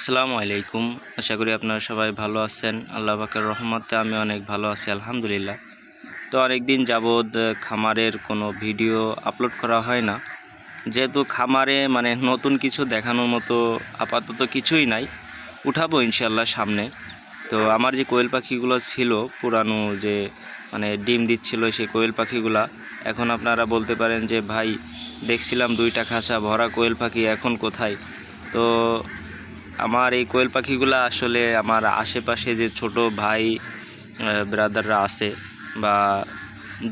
আসসালামু আলাইকুম। আশা করি আপনারা সবাই ভালো আছেন। আল্লাহ পাকের রহমতে আমি অনেক ভালো আছি, আলহামদুলিল্লাহ। তো অনেক দিন যাবৎ খামারের কোনো ভিডিও আপলোড করা হয় না। যেহেতু খামারে মানে নতুন কিছু দেখানোর মতো আপাতত কিছুই নাই। উঠাবো ইনশাল্লাহ সামনে। তো আমার যে কোয়েল পাখিগুলো ছিল, পুরানো যে মানে ডিম দিচ্ছিল সেই কোয়েল পাখিগুলা, এখন আপনারা বলতে পারেন যে, ভাই, দেখছিলাম দুইটা খাসা ভরা কোয়েল পাখি, এখন কোথায়? তো আমার এই কোয়েল পাখিগুলো আসলে আমার আশেপাশে যে ছোট ভাই ব্রাদাররা আছে বা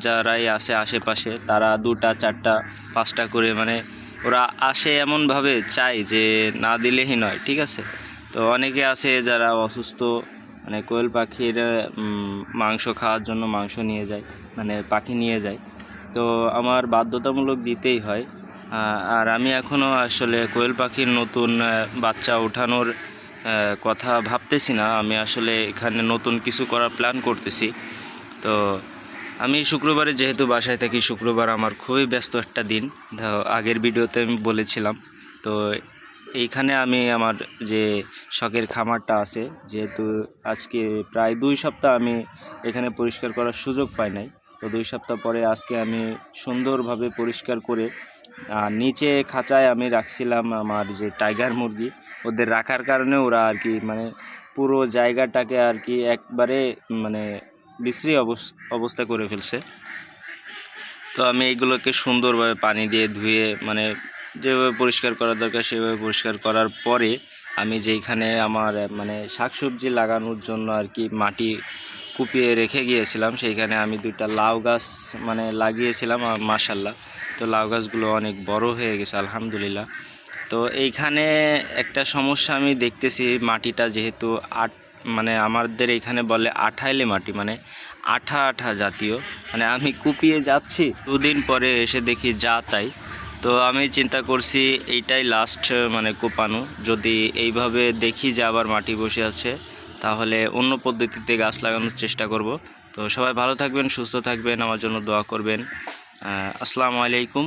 যারাই আছে আশেপাশে, তারা দুটা, চারটা, পাঁচটা করে মানে ওরা আসে এমনভাবে চায় যে না দিলেই নয়, ঠিক আছে? তো অনেকে আছে যারা অসুস্থ মানে কোয়েল পাখির মাংস খাওয়ার জন্য মাংস নিয়ে যায় মানে পাখি নিয়ে যায়। তো আমার বাধ্যতামূলক দিতেই হয়। আর আমি এখনও আসলে কোয়েল পাখির নতুন বাচ্চা ওঠানোর কথা ভাবতেছি না। আমি আসলে এখানে নতুন কিছু করার প্ল্যান করতেছি। তো আমি শুক্রবারে যেহেতু বাসায় থাকি, শুক্রবার আমার খুবই ব্যস্ত একটা দিন। আগের ভিডিওতে আমি বলেছিলাম। তো এইখানে আমি আমার যে শখের খামারটা আছে, যেহেতু আজকে প্রায় দুই সপ্তাহ আমি এখানে পরিষ্কার করার সুযোগ পাই নাই। তো দুই সপ্তাহ পরে আজকে আমি সুন্দরভাবে পরিষ্কার করে আর নিচে খাঁচায় আমি রাখছিলাম আমার যে টাইগার মুরগি, ওদের রাখার কারণে ওরা আর কি মানে পুরো জায়গাটাকে আর কি একবারে মানে বিশ্রী অবস- অবস্থা করে ফেলছে। তো আমি এইগুলোকে সুন্দরভাবে পানি দিয়ে ধুয়ে মানে যেভাবে পরিষ্কার করা দরকার সেভাবে পরিষ্কার করার পরে আমি যেইখানে আমার মানে শাকসবজি লাগানোর জন্য আর কি মাটি কুপিয়ে রেখে গিয়েছিলাম, সেইখানে আমি দুইটা লাউ গাছ মানে লাগিয়েছিলাম আর মাশাল্লাহ তো লাউ গাছগুলো অনেক বড় হয়ে গেছে, আলহামদুলিল্লাহ। তো এইখানে একটা সমস্যা আমি দেখতেছি, মাটিটা যেহেতু আট মানে আমাদের এখানে বলে আঠাইলে মাটি মানে আঠা আঠা জাতীয়। মানে আমি কুপিয়ে যাচ্ছি, দুদিন পরে এসে দেখি যা তাই। তো আমি চিন্তা করছি এইটাই লাস্ট মানে কোপানো। যদি এইভাবে দেখি যে আবার মাটি বসে আছে তাহলে অন্য পদ্ধতিতে গাছ লাগানোর চেষ্টা করব। তো সবাই ভালো থাকবেন, সুস্থ থাকবেন, আমার জন্য দোয়া করবেন। আসসালামু আলাইকুম।